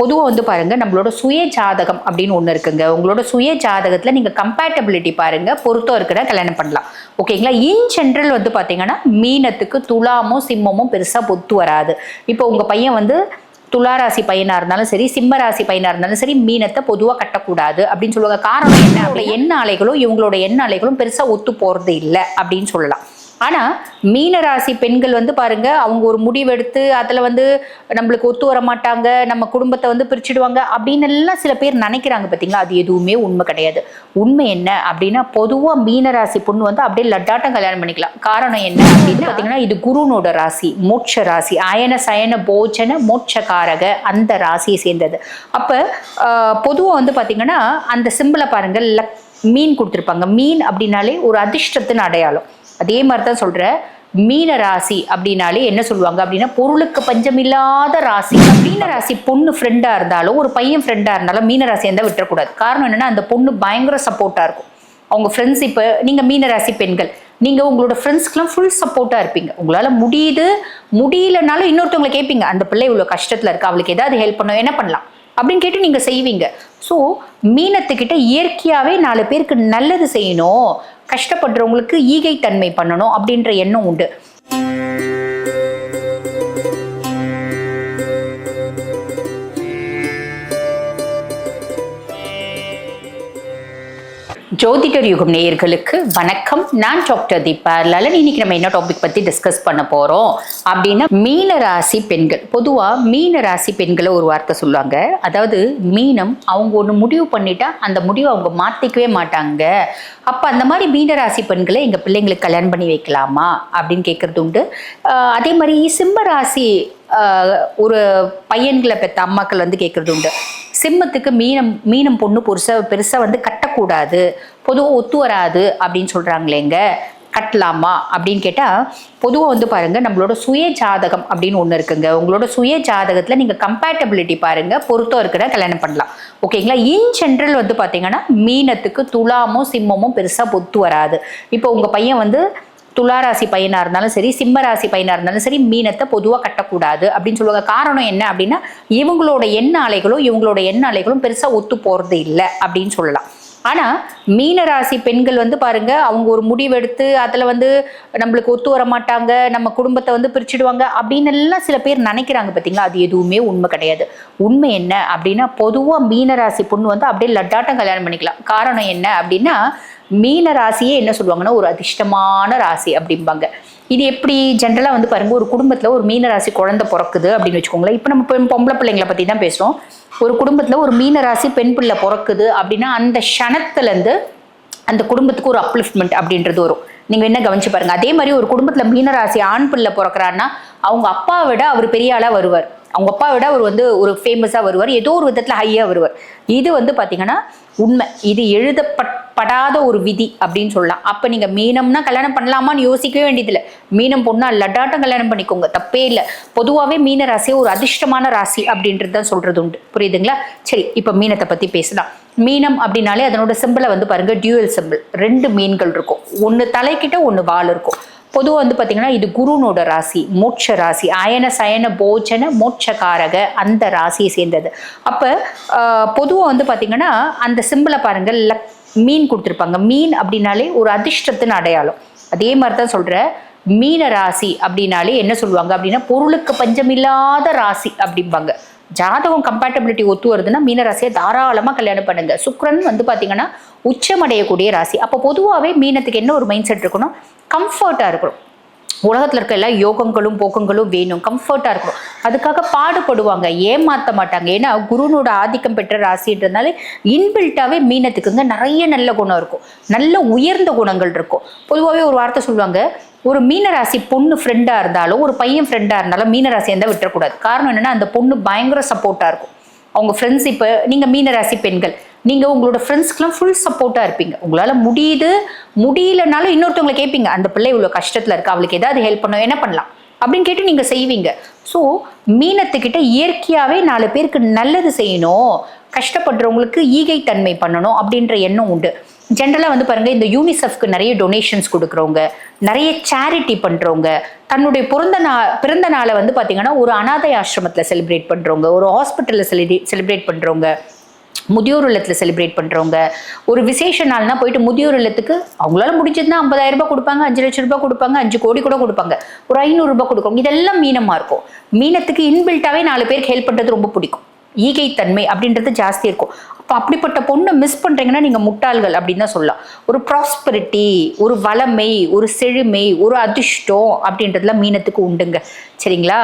பொதுவாக வந்து பாருங்க நம்மளோட சுய ஜாதகம் அப்படின்னு ஒன்று இருக்குங்க. உங்களோட சுய ஜாதகத்தில் நீங்கள் கம்பேட்டபிலிட்டி பாருங்க பொருத்தம் இருக்கிற கல்யாணம் பண்ணலாம். ஓகேங்களா இன் ஜென்ரல் வந்து பார்த்தீங்கன்னா மீனத்துக்கு துலாமும் சிம்மமும் பெருசாக பொத்து வராது. இப்போ உங்கள் பையன் வந்து துளாராசி பையனாக இருந்தாலும் சரி சிம்ம ராசி பையனாக இருந்தாலும் சரி மீனத்தை பொதுவாக கட்டக்கூடாது அப்படின்னு சொல்லுவாங்க. காரணம் என்ன? அப்படி எண்ண அலைகளும் இவங்களோட எண்ண அலைகளும் பெருசாக ஒத்து போகிறது இல்லை அப்படின்னு சொல்லலாம். ஆனால் மீனராசி பெண்கள் வந்து பாருங்க அவங்க ஒரு முடிவெடுத்து அதில் வந்து நம்மளுக்கு ஒத்து வர மாட்டாங்க நம்ம குடும்பத்தை வந்து பிரிச்சுடுவாங்க அப்படின்னு எல்லாம் சில பேர் நினைக்கிறாங்க பார்த்தீங்களா அது எதுவுமே உண்மை கிடையாது. உண்மை என்ன அப்படின்னா பொதுவாக மீனராசி பொண்ணு வந்து அப்படியே லட்டாட்டம் கல்யாணம் பண்ணிக்கலாம். காரணம் என்ன அப்படின்னு பார்த்தீங்கன்னா இது குருனோட ராசி மோட்ச ராசி. அயன சயன போஜன மோட்சகாரக அந்த ராசியை சேர்ந்தது. அப்போ பொதுவாக வந்து பார்த்தீங்கன்னா அந்த சிம்பிளை பாருங்க லக் மீன் கொடுத்துருப்பாங்க. மீன் அப்படின்னாலே ஒரு அதிர்ஷ்டத்தின் அடையாளம். அதே மாதிரி தான் சொல்கிறேன் மீன ராசி அப்படின்னாலே என்ன சொல்லுவாங்க அப்படின்னா பொருளுக்கு பஞ்சமில்லாத ராசி. மீன ராசி பொண்ணு ஃப்ரெண்டாக இருந்தாலும் ஒரு பையன் ஃப்ரெண்டாக இருந்தாலும் மீன ராசி இருந்தால் விட்டுறக்கூடாது. காரணம் என்னன்னா அந்த பொண்ணு பயங்கர சப்போர்ட்டாக இருக்கும். அவங்க ஃப்ரெண்ட்ஸ் இப்போ நீங்கள் மீனராசி பெண்கள் நீங்கள் உங்களோட ஃப்ரெண்ட்ஸ்க்குலாம் ஃபுல் சப்போர்ட்டாக இருப்பீங்க. உங்களால் முடியுது முடியலனாலும் இன்னொருத்தவங்களை கேட்பீங்க. அந்த பிள்ளை இவ்வளோ கஷ்டத்தில் இருக்கு? அவளுக்கு ஏதாவது ஹெல்ப் பண்ணும் என்ன பண்ணலாம்? அப்படின்னு கேட்டு நீங்கள் செய்வீங்க. ஸோ மீனத்துக்கிட்ட இயற்கையாகவே நாலு பேருக்கு நல்லது செய்யணும். கஷ்டப்படுறவங்களுக்கு ஈகை தன்மை பண்ணணும் அப்படின்ற எண்ணம் உண்டு. ஜோதிடர் யுகம் நேயர்களுக்கு வணக்கம். நான் டாக்டர் தீபா லலன். இன்னைக்கு நம்ம என்ன டாபிக் பத்தி டிஸ்கஸ் பண்ண போறோம்? அப்படின்னா மீன ராசி பெண்கள். பொதுவா மீன ராசி பெண்களை ஒரு வார்த்தை சொல்லுவாங்க. அதாவது மீனம் அவங்க ஒன்று முடிவு பண்ணிட்டா அந்த முடிவை அவங்க மாத்திக்கவே மாட்டாங்க. அப்ப அந்த மாதிரி மீன ராசி பெண்களை எங்க பிள்ளைங்களுக்கு கல்யாணம் பண்ணி வைக்கலாமா? அப்படின்னு கேட்கறது உண்டு. அதே மாதிரி சிம்ம ராசி ஒரு பையன்களை பெற்ற அம்மாக்கள் வந்து கேட்கறது உண்டு. சிம்மத்துக்கு மீனம் மீனம் பொண்ணு பொருசை பெருசாக வந்து கட்டக்கூடாது. பொதுவாக ஒத்து வராது அப்படின்னு சொல்கிறாங்களேங்க கட்டலாமா அப்படின்னு கேட்டால் பொதுவாக வந்து பாருங்க நம்மளோட சுய ஜாதகம் அப்படின்னு ஒன்று இருக்குங்க. உங்களோட சுய ஜாதகத்தில் நீங்கள் கம்பேட்டபிலிட்டி பாருங்கள் பொருத்தம் இருக்கிற கல்யாணம் பண்ணலாம். ஓகேங்களா இன் ஜென்ரல் வந்து பார்த்தீங்கன்னா மீனத்துக்கு துலாமும் சிம்மமும் பெருசாக பொத்து வராது. இப்போ உங்கள் பையன் வந்து துளாராசி பையனாக இருந்தாலும் சரி சிம்ம ராசி பையனாக இருந்தாலும் சரி மீனத்தை பொதுவாக கட்டக்கூடாது அப்படின்னு சொல்லுவாங்க. காரணம் என்ன அப்படின்னா இவங்களோட எண்ண அலைகளும் இவங்களோட எண்ண அலைகளும் பெருசாக ஒத்து போகிறது இல்லை அப்படின்னு சொல்லலாம். ஆனால் மீனராசி பெண்கள் வந்து பாருங்க அவங்க ஒரு முடிவெடுத்து அதில் வந்து நம்மளுக்கு ஒத்து வர மாட்டாங்க நம்ம குடும்பத்தை வந்து பிரிச்சுடுவாங்க அப்படின்னு எல்லாம் சில பேர் நினைக்கிறாங்க பார்த்தீங்களா அது எதுவுமே உண்மை கிடையாது. உண்மை என்ன அப்படின்னா பொதுவாக மீனராசி பொண்ணு வந்து அப்படியே லட்டாட்டம் கல்யாணம் பண்ணிக்கலாம். காரணம் என்ன அப்படின்னா மீன ராசியே என்ன சொல்லுவாங்கன்னா ஒரு அதிர்ஷ்டமான ராசி அப்படிம்பாங்க. இது எப்படி ஜென்ரலாக வந்து பாருங்க ஒரு குடும்பத்தில் ஒரு மீன ராசி குழந்தை பிறக்குது அப்படின்னு வச்சுக்கோங்களேன். இப்போ நம்ம பொம்பளை பிள்ளைங்களை பற்றி தான் பேசுகிறோம் ஒரு குடும்பத்தில் ஒரு மீன ராசி பெண் பிள்ளை பிறக்குது அப்படின்னா அந்த க்ஷணத்துலேருந்து அந்த குடும்பத்துக்கு ஒரு அப்லிஃப்ட்மெண்ட் அப்படின்றது வரும். நீங்கள் என்ன கவனிச்சு பாருங்கள் அதே மாதிரி ஒரு குடும்பத்தில் மீனராசி ஆண் பிள்ளை பிறக்கிறான்னா அவங்க அப்பாவை விட அவர் பெரிய ஆளாக வருவார். அவங்க அப்பா விட அவர் வந்து ஒரு ஃபேமஸாக வருவார். ஏதோ ஒரு விதத்தில் ஹையாக வருவார். இது வந்து பார்த்திங்கன்னா உண்மை. இது படாத ஒரு விதி அப்படின்னு சொல்லலாம். அப்போ நீங்கள் மீனம்னா கல்யாணம் பண்ணலாமான்னு யோசிக்கவே வேண்டியதில்லை. மீனம் பொண்ணா லட்டாட்டம் கல்யாணம் பண்ணிக்கோங்க. தப்பே இல்லை. பொதுவாகவே மீன ராசியை ஒரு அதிர்ஷ்டமான ராசி அப்படின்றது தான் சொல்கிறது உண்டு. புரியுதுங்களா? சரி இப்போ மீனத்தை பற்றி பேசலாம். மீனம் அப்படின்னாலே அதனோட சிம்பிளை வந்து பாருங்க டியூவல் சிம்பிள் ரெண்டு மீன்கள் இருக்கும். ஒன்று தலைக்கிட்ட ஒன்று வால் இருக்கும். பொதுவாக வந்து பார்த்தீங்கன்னா இது குருனோட ராசி மோட்ச ராசி. அயன சயன போஜன மோட்சகாரக அந்த ராசியை சேர்ந்தது. அப்போ பொதுவாக வந்து பார்த்தீங்கன்னா அந்த சிம்பிளை பாருங்கள் லக் மீன் கொடுத்துருப்பாங்க. மீன் அப்படின்னாலே ஒரு அதிர்ஷ்டத்தின் அடையாளம். அதே மாதிரி தான் சொல்கிற மீன ராசி அப்படின்னாலே என்ன சொல்லுவாங்க அப்படின்னா பொருளுக்கு பஞ்சமில்லாத ராசி அப்படிம்பாங்க. ஜாதகம் கம்பேட்டபிலிட்டி ஒத்து வருதுன்னா மீனராசியை தாராளமாக கல்யாணம் பண்ணுங்க. சுக்ரன் வந்து பார்த்தீங்கன்னா உச்சமடையக்கூடிய ராசி. அப்போ பொதுவாகவே மீனத்துக்கு என்ன ஒரு மைண்ட் செட் இருக்கணும் கம்ஃபர்ட்டாக இருக்கணும். உலகத்தில் இருக்க எல்லா யோகங்களும் போக்கங்களும் வேணும். கம்ஃபர்ட்டாக இருக்கணும். அதுக்காக பாடுபடுவாங்க. ஏமாற்ற மாட்டாங்க. ஏன்னா குருனோட ஆதிக்கம் பெற்ற ராசின்றதுனால இன்பில்ட்டாவே மீனத்துக்குங்க நிறைய நல்ல குணம் இருக்கும். நல்ல உயர்ந்த குணங்கள் இருக்கும். பொதுவாகவே ஒரு வார்த்தை சொல்லுவாங்க ஒரு மீனராசி பொண்ணு ஃப்ரெண்டாக இருந்தாலும் ஒரு பையன் ஃப்ரெண்டாக இருந்தாலும் மீனராசி இருந்தால் விட்டுறக்கூடாது. காரணம் என்னன்னா அந்த பொண்ணு பயங்கர சப்போர்ட்டாக இருக்கும். அவங்க ஃப்ரெண்ட்ஸ் இப்போ நீங்கள் மீனராசி பெண்கள். நீங்கள் உங்களோட ஃப்ரெண்ட்ஸ்க்குலாம் ஃபுல் சப்போர்ட்டாக இருப்பீங்க. உங்களால் முடியுது முடியலனாலும் இன்னொருத்தவங்களை கேட்பீங்க அந்த பிள்ளை இவ்வளோ கஷ்டத்தில் இருக்கு அவளுக்கு ஏதாவது ஹெல்ப் பண்ணும் என்ன பண்ணலாம்? அப்படின்னு கேட்டு நீங்கள் செய்வீங்க. ஸோ மீனத்துக்கிட்ட இயற்கையாகவே நாலு பேருக்கு நல்லது செய்யணும் கஷ்டப்படுறவங்களுக்கு ஈகை தன்மை பண்ணணும் அப்படின்ற எண்ணம் உண்டு. ஜென்ரலாக வந்து பாருங்கள் இந்த யூனிசெஃப்க்கு நிறைய டொனேஷன்ஸ் கொடுக்குறவங்க நிறைய சேரிட்டி பண்ணுறவங்க தன்னுடைய பிறந்த நா பிறந்த நாளை வந்து பார்த்தீங்கன்னா ஒரு அனாதை ஆசிரமத்தில் செலிப்ரேட் பண்ணுறவங்க ஒரு ஹாஸ்பிட்டலில் செலி செலிப்ரேட் பண்ணுறவங்க முதியோர் இல்லத்தில் செலிப்ரேட் பண்ணுறவங்க ஒரு விசேஷ நாள்னா போயிட்டு முதியோர் இல்லத்துக்கு அவங்களால முடிஞ்சதுன்னா ஐம்பதாயிரம் ரூபாய் கொடுப்பாங்க அஞ்சு லட்சம் ரூபாய் கொடுப்பாங்க அஞ்சு கோடி கூட கொடுப்பாங்க. ஒரு ஐநூறு ரூபாய் இதெல்லாம் மீனமாக இருக்கும். மீனத்துக்கு இன்பில்ட்டாவே நாலு பேருக்கு ஹெல்ப் பண்ணுறது ரொம்ப பிடிக்கும். ஈகைத்தன்மை அப்படின்றது ஜாஸ்தி இருக்கும். அப்போ அப்படிப்பட்ட பொண்ணை மிஸ் பண்ணுறீங்கன்னா நீங்கள் முட்டாள்கள் அப்படின்னு தான் சொல்லலாம். ஒரு ப்ராஸ்பரிட்டி ஒரு வளமை ஒரு செழுமை ஒரு அதிர்ஷ்டம் அப்படின்றதுலாம் மீனத்துக்கு உண்டுங்க. சரிங்களா?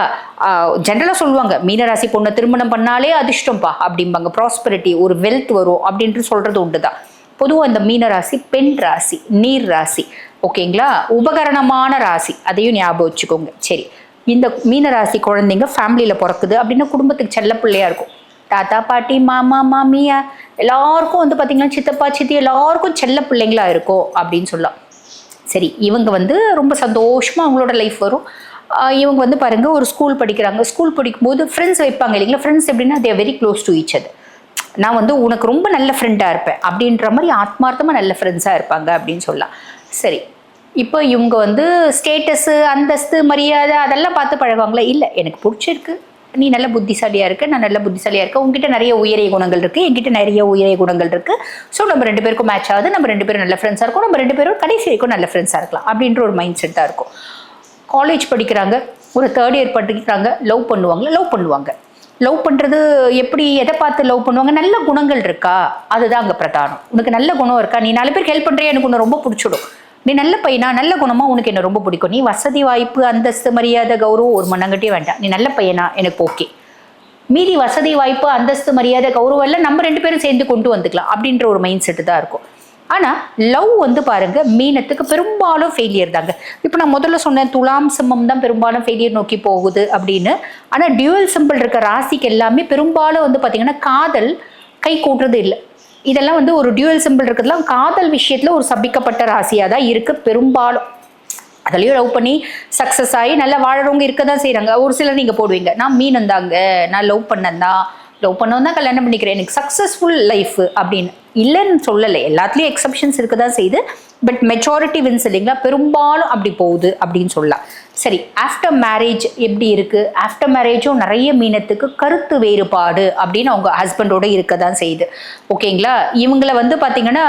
ஜென்ரலாக சொல்லுவாங்க மீனராசி பொண்ணை திருமணம் பண்ணாலே அதிர்ஷ்டம்ப்பா அப்படிம்பாங்க. ப்ராஸ்பரிட்டி ஒரு வெல்த் வரும் அப்படின்ட்டு சொல்கிறது உண்டு தான் பொதுவாக இந்த மீனராசி பெண் ராசி நீர் ராசி. ஓகேங்களா? உபகரணமான ராசி. அதையும் ஞாபகம் வச்சுக்கோங்க. சரி. இந்த மீனராசி குழந்தைங்க ஃபேமிலியில் பிறக்குது அப்படின்னா குடும்பத்துக்கு செல்ல பிள்ளையா இருக்கும். தாத்தா பாட்டி மாமா மாமியா எல்லாருக்கும் வந்து பார்த்தீங்கன்னா சித்தப்பா சித்தி எல்லாருக்கும் செல்ல பிள்ளைங்களா இருக்கும் அப்படின்னு சொல்லலாம். சரி இவங்க வந்து ரொம்ப சந்தோஷமாக அவங்களோட லைஃப் வரும். இவங்க வந்து பாருங்க ஒரு ஸ்கூல் படிக்கிறாங்க. ஸ்கூல் படிக்கும்போது ஃப்ரெண்ட்ஸ் வைப்பாங்க இல்லைங்களா? ஃப்ரெண்ட்ஸ் எப்படின்னா they very close to each அது நான் வந்து உனக்கு ரொம்ப நல்ல ஃப்ரெண்டாக இருப்பேன். அப்படின்ற மாதிரி ஆத்மார்த்தமாக நல்ல ஃப்ரெண்ட்ஸாக இருப்பாங்க அப்படின்னு சொல்லலாம். சரி இப்போ இவங்க வந்து ஸ்டேட்டஸு அந்தஸ்து மரியாதை அதெல்லாம் பார்த்து பழகுவாங்களா? இல்லை எனக்கு பிடிச்சிருக்கு. நீ நல்ல புத்திசாலியாக இருக்க நான் நல்ல புத்திசாலியாக இருக்கேன் உங்ககிட்ட நிறைய உயரிய குணங்கள் இருக்குது என்கிட்ட நிறைய உயரிய குணங்கள் இருக்குது ஸோ நம்ம ரெண்டு பேருக்கும் மேட்ச் ஆகுது. நம்ம ரெண்டு பேரும் நல்ல ஃப்ரெண்ட்ஸாக இருக்கும். நம்ம ரெண்டு பேரும் கடைசி வரைக்கும் நல்ல ஃப்ரெண்ட்ஸாக இருக்கலாம். அப்படின்ற ஒரு மைண்ட் செட் தான் இருக்கும். காலேஜ் படிக்கிறாங்க. ஒரு தேர்ட் இயர் படிக்கிறாங்க. லவ் பண்ணுவாங்க. லவ் பண்ணுவாங்க. லவ் பண்ணுறது எப்படி எதை பார்த்து லவ் பண்ணுவாங்க? நல்ல குணங்கள் இருக்கா? அதுதான் அங்கே பிரதானம். உனக்கு நல்ல குணம் இருக்கா? நீ நாலு பேருக்கு ஹெல்ப் பண்ணுறியா எனக்கு ஒன்று ரொம்ப பிடிச்சிடும். நீ நல்ல பையனா? நல்ல குணமா? உனக்கு என்ன ரொம்ப பிடிக்கும். நீ வசதி வாய்ப்பு அந்தஸ்து மரியாதை கௌரவம் ஒரு மண்ணங்கட்டே வேண்டாம். நீ நல்ல பையனா? எனக்கு ஓகே மீதி வசதி வாய்ப்பு அந்தஸ்து மரியாதை கௌரவம் எல்லாம் நம்ம ரெண்டு பேரும் சேர்ந்து கொண்டு வந்துக்கலாம் அப்படின்ற ஒரு மைண்ட் செட்டு தான் இருக்கும். ஆனால் லவ் வந்து பாருங்க மீனத்துக்கு பெரும்பாலும் ஃபெயிலியர் தாங்க. இப்போ நான் முதல்ல சொன்னேன் துலாம் சிம்மம் தான் பெரும்பாலும் ஃபெயிலியர் நோக்கி போகுது அப்படின்னு. ஆனால் டியூவல் சிம்பிள் இருக்க ராசிக்கு எல்லாமே பெரும்பாலும் வந்து பார்த்திங்கன்னா காதல் கை கூட்டுறது இல்லை. இதெல்லாம் வந்து ஒரு டியூவல் சிம்பிள் இருக்கிறதுலாம் காதல் விஷயத்தில் ஒரு சபிக்கப்பட்ட ராசியாக தான் இருக்கு. பெரும்பாலும் அதுலேயும் லவ் பண்ணி சக்ஸஸ் ஆகி நல்லா வாழறவங்க இருக்க தான் செய்கிறாங்க ஒரு சிலர் நீங்கள் போடுவீங்க நான் மீன் தாங்க நான் லவ் பண்ணந்தான் லவ் பண்ணவும் தான் கல்யாணம் பண்ணிக்கிறேன். எனக்கு சக்ஸஸ்ஃபுல் லைஃப் அப்படின்னு. இல்லைன்னு சொல்லலை. எல்லாத்துலேயும் எக்ஸப்ஷன்ஸ் இருக்க தான் செய்யுது பட் மெச்சாரிட்டி வின்ஸ் இல்லைங்களா? பெரும்பாலும் அப்படி போகுது அப்படின்னு சொல்லலாம். சரி ஆஃப்டர் மேரேஜ் எப்படி இருக்குது ஆஃப்டர் மேரேஜும் நிறைய மீனத்துக்கு கருத்து வேறுபாடு அப்படின்னு அவங்க ஹஸ்பண்டோட இருக்க தான் செய்யுது. ஓகேங்களா? இவங்கள வந்து பார்த்தீங்கன்னா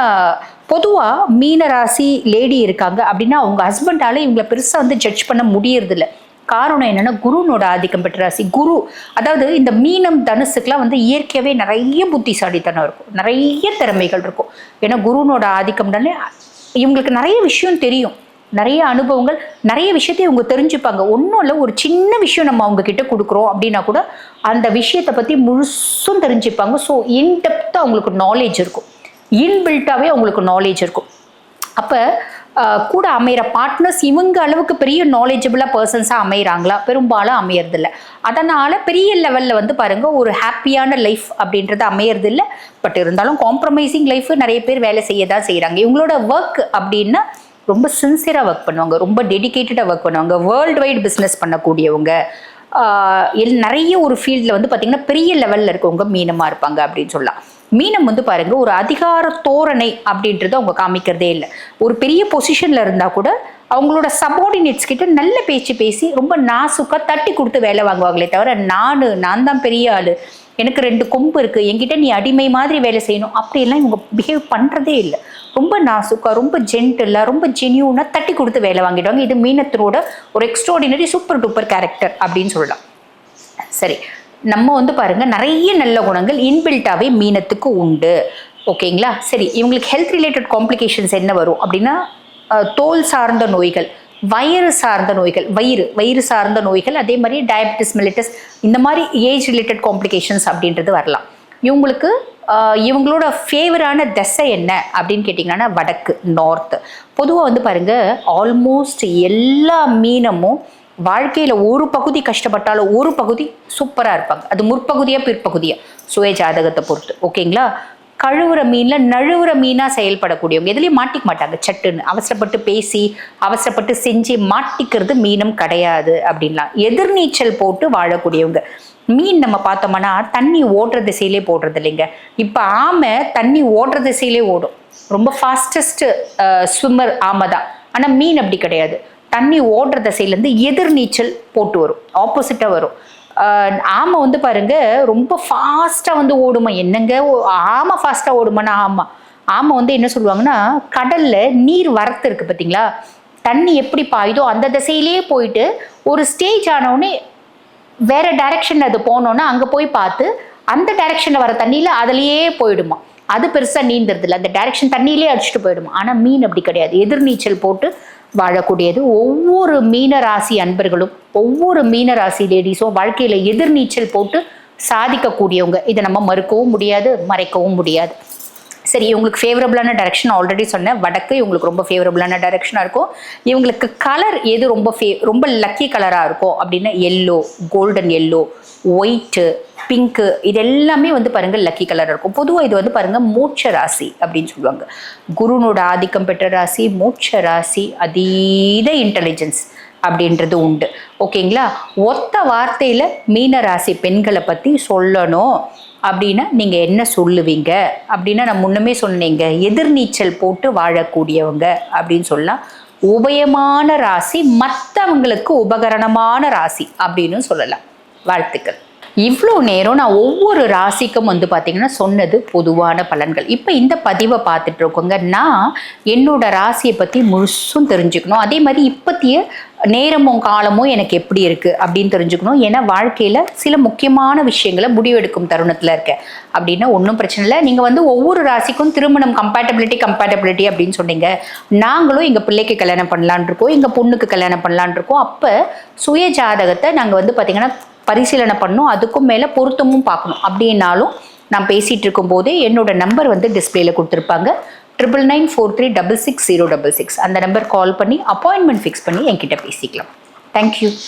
பொதுவாக மீன ராசி லேடி இருக்காங்க அப்படின்னா அவங்க ஹஸ்பண்டால் இவங்களை பெருசாக வந்து ஜட்ஜ் பண்ண முடியறதில்ல. காரணம் என்னென்னா குருனோட ஆதிக்கம் பெற்ற ராசி. குரு அதாவது இந்த மீனம் தனுசுக்கெலாம் வந்து இயற்கையாகவே நிறைய புத்திசாலித்தனம் இருக்கும். நிறைய திறமைகள் இருக்கும். ஏன்னா குருனோட ஆதிக்கம்னாலே இவங்களுக்கு நிறைய விஷயம் தெரியும். நிறைய அனுபவங்கள் நிறைய விஷயத்தை இவங்க தெரிஞ்சுப்பாங்க. ஒன்றும் இல்லை ஒரு சின்ன விஷயம் நம்ம அவங்க கிட்ட கொடுக்குறோம் அப்படின்னா கூட அந்த விஷயத்தை பற்றி முழுசும் தெரிஞ்சுப்பாங்க. ஸோ இன்டெப்த்தாக அவங்களுக்கு நாலேஜ் இருக்கும். இன்பில்ட்டாகவே அவங்களுக்கு நாலேஜ் இருக்கும். அப்போ கூட அமையிற பார்ட்னர்ஸ் இவங்க அளவுக்கு பெரிய நாலேஜபிளாக பர்சன்ஸாக அமைகிறாங்களா பெரும்பாலும் அமையறதில்ல. அதனால் பெரிய லெவலில் வந்து பாருங்கள் ஒரு ஹாப்பியான லைஃப் அப்படின்றது அமையறதில்ல. பட் இருந்தாலும் காம்ப்ரமைசிங் லைஃப் நிறைய பேர் வேலை செய்ய தான் செய்கிறாங்க இவங்களோட ஒர்க் அப்படின்னா ரொம்ப சின்சியராக ஒர்க் பண்ணுவாங்க. ரொம்ப டெடிகேட்டடாக ஒர்க் பண்ணுவாங்க. வேர்ல்டு வைட் பிஸ்னஸ் பண்ணக்கூடியவங்க எல்- நிறைய ஒரு ஃபீல்டில் வந்து பார்த்திங்கன்னா பெரிய லெவலில் இருக்கவங்க மீனமாக இருப்பாங்க அப்படின்னு சொல்லலாம். மீனம் வந்து பாருங்க ஒரு அதிகார தோரணை அப்படின்றத அவங்க காமிக்கிறதே இல்லை. ஒரு பெரிய பொசிஷன்ல இருந்தா கூட அவங்களோட சபார்டினேட்ஸ் கிட்ட நல்ல பேச்சு பேசி ரொம்ப நாசுக்கா தட்டி கொடுத்து வேலை வாங்குவாங்களே தவிர நானு நான் தான் பெரிய ஆளு எனக்கு ரெண்டு கொம்பு இருக்கு என்கிட்ட நீ அடிமை மாதிரி வேலை செய்யணும் அப்படியெல்லாம் இவங்க பிஹேவ் பண்றதே இல்லை. ரொம்ப நாசுக்கா ரொம்ப ஜென்டிலா ரொம்ப ஜென்யூனா தட்டி கொடுத்து வேலை வாங்கிடுவாங்க. இது மீனத்தினோட ஒரு எக்ஸ்ட்ராடினரி சூப்பர் டூப்பர் கேரக்டர் அப்படின்னு சொல்லலாம். சரி. நம்ம வந்து பாருங்கள் நிறைய நல்ல குணங்கள் இன்பில்ட்டாகவே மீனத்துக்கு உண்டு. ஓகேங்களா? சரி இவங்களுக்கு ஹெல்த் ரிலேட்டட் காம்ப்ளிகேஷன்ஸ் என்ன வரும் அப்படின்னா தோல் சார்ந்த நோய்கள் வயிறு சார்ந்த நோய்கள் வயிறு வயிறு சார்ந்த நோய்கள் அதே மாதிரி டயபெட்டிஸ் மெலிட்டஸ் இந்த மாதிரி ஏஜ் ரிலேட்டட் காம்ப்ளிகேஷன்ஸ் அப்படின்றது வரலாம். இவங்களுக்கு இவங்களோட ஃபேவரான திசை என்ன அப்படின்னு கேட்டிங்கன்னா வடக்கு நார்த் பொதுவாக வந்து பாருங்கள் ஆல்மோஸ்ட் எல்லா மீனமும் வாழ்க்கையில் ஒரு பகுதி கஷ்டப்பட்டாலும் ஒரு பகுதி சூப்பராக இருப்பாங்க. அது முற்பகுதியாக பிற்பகுதியாக சுய ஜாதகத்தை பொறுத்து. ஓகேங்களா? கழுவுற மீனில் நழுவுற மீனாக செயல்படக்கூடியவங்க. எதுலேயும் மாட்டிக்க மாட்டாங்க. சட்டுன்னு. அவசரப்பட்டு பேசி அவசரப்பட்டு செஞ்சு மாட்டிக்கிறது மீனும் கிடையாது அப்படின்லாம். எதிர்நீச்சல் போட்டு வாழக்கூடியவங்க. மீன் நம்ம பார்த்தோம்னா தண்ணி ஓடுற திசையிலே போடுறது இல்லைங்க. இப்போ ஆமை தண்ணி ஓடுற திசையிலே ஓடும். ரொம்ப ஃபாஸ்டஸ்ட் ஸ்விம்மர் ஆமை தான் ஆனால் மீன் அப்படி கிடையாது. தண்ணி ஓடுற திசையிலேருந்து எதிர்நீச்சல் போட்டு வரும். ஆப்போசிட்டாக வரும். ஆமை வந்து பாருங்க ரொம்ப ஃபாஸ்ட்டாக வந்து ஓடுமா? என்னங்க? ஓ- ஆமை ஃபாஸ்ட்டாக ஓடுமானா ஆமாம் ஆமை. வந்து என்ன சொல்லுவாங்கன்னா கடல்ல நீர் வரத்து இருக்கு பார்த்தீங்களா தண்ணி எப்படி பாயுதோ அந்த திசையிலேயே போயிட்டு ஒரு ஸ்டேஜ் ஆனவுடனே வேற டைரக்ஷன் அது போனோன்னா அங்கே போய் பார்த்து அந்த டைரக்ஷனில் வர தண்ணியில் அதுலேயே போயிடுமா? அது பெருசாக நீந்துறது இல்லை அந்த டைரக்ஷன் தண்ணியிலே அடிச்சுட்டு போயிடுமா? ஆனால் மீன் அப்படி கிடையாது. எதிர்நீச்சல் போட்டு வாழக்கூடியது. ஒவ்வொரு மீன ராசி அன்பர்களும் ஒவ்வொரு மீன ராசி லேடிஸும் வாழ்க்கையில் எதிர்நீச்சல் போட்டு சாதிக்கக்கூடியவங்க. இதை நம்ம மறுக்கவும் முடியாது மறைக்கவும் முடியாது. சரி இவங்களுக்கு ஃபேவரபுளான டைரக்ஷன் ஆல்ரெடி சொன்னேன். வடக்கு இவங்களுக்கு ரொம்ப ஃபேவரபுளான டைரக்ஷனாக இருக்கும். இவங்களுக்கு கலர் எது ரொம்ப ஃபே ரொம்ப லக்கி கலராக இருக்கும் அப்படின்னா yellow golden yellow white pink இது எல்லாமே வந்து பாருங்கள் லக்கி கலர் இருக்கும். பொதுவாக இது வந்து பாருங்கள் மூச்ச ராசி அப்படின்னு சொல்லுவாங்க. குருனோட ஆதிக்கம் பெற்ற ராசி மூச்ச ராசி அதீத இன்டெலிஜென்ஸ் அப்படின்றது உண்டு. ஓகேங்களா ஒத்த வார்த்தையில் மீன ராசி பெண்களை பற்றி சொல்லணும். அப்படின்னா நீங்கள் என்ன சொல்லுவீங்க? அப்படின்னா நான் முன்னமே சொன்னீங்க எதிர்நீச்சல் போட்டு வாழக்கூடியவங்க அப்படின்னு சொல்லலாம் உபயமான ராசி மற்றவங்களுக்கு உபகரணமான ராசி அப்படின்னு சொல்லலாம். வாழ்த்துக்கள். இவ்வளோ நேரம் நான் ஒவ்வொரு ராசிக்கும் வந்து பார்த்தீங்கன்னா சொன்னது பொதுவான பலன்கள். இப்போ இந்த பதிவை பார்த்துட்டு இருக்கோங்க. நான் என்னோட ராசியை பற்றி முழுசும் தெரிஞ்சுக்கணும். அதே மாதிரி இப்பத்திய நேரமும் காலமும் எனக்கு எப்படி இருக்குது அப்படின்னு தெரிஞ்சுக்கணும். ஏன்னா வாழ்க்கையில் சில முக்கியமான விஷயங்களை முடிவெடுக்கும் தருணத்தில் இருக்கேன். அப்படின்னா ஒன்றும் பிரச்சனை இல்லை. நீங்கள் வந்து ஒவ்வொரு ராசிக்கும் திருமணம் கம்பேட்டபிலிட்டி கம்பேட்டபிலிட்டி அப்படின்னு சொன்னீங்க. நாங்களும் எங்கள் பிள்ளைக்கு கல்யாணம் பண்ணலான் இருக்கோம். எங்கள் பொண்ணுக்கு கல்யாணம் பண்ணலான் இருக்கோம். அப்போ சுய ஜாதகத்தை நாங்கள் வந்து பார்த்திங்கன்னா பரிசீலனை பண்ணணும் அதுக்கும் மேலே பொருத்தமும் பார்க்கணும். அப்படின்னாலும் நான் பேசிகிட்டு இருக்கும்போதே என்னோட நம்பர் வந்து டிஸ்பிளேல கொடுத்துருப்பாங்க. Triple nine four three double six zero double six அந்த நம்பர் கால் பண்ணி அப்பாயின்மெண்ட் ஃபிக்ஸ் பண்ணி என்கிட்ட பேசிக்கலாம். தேங்க்யூ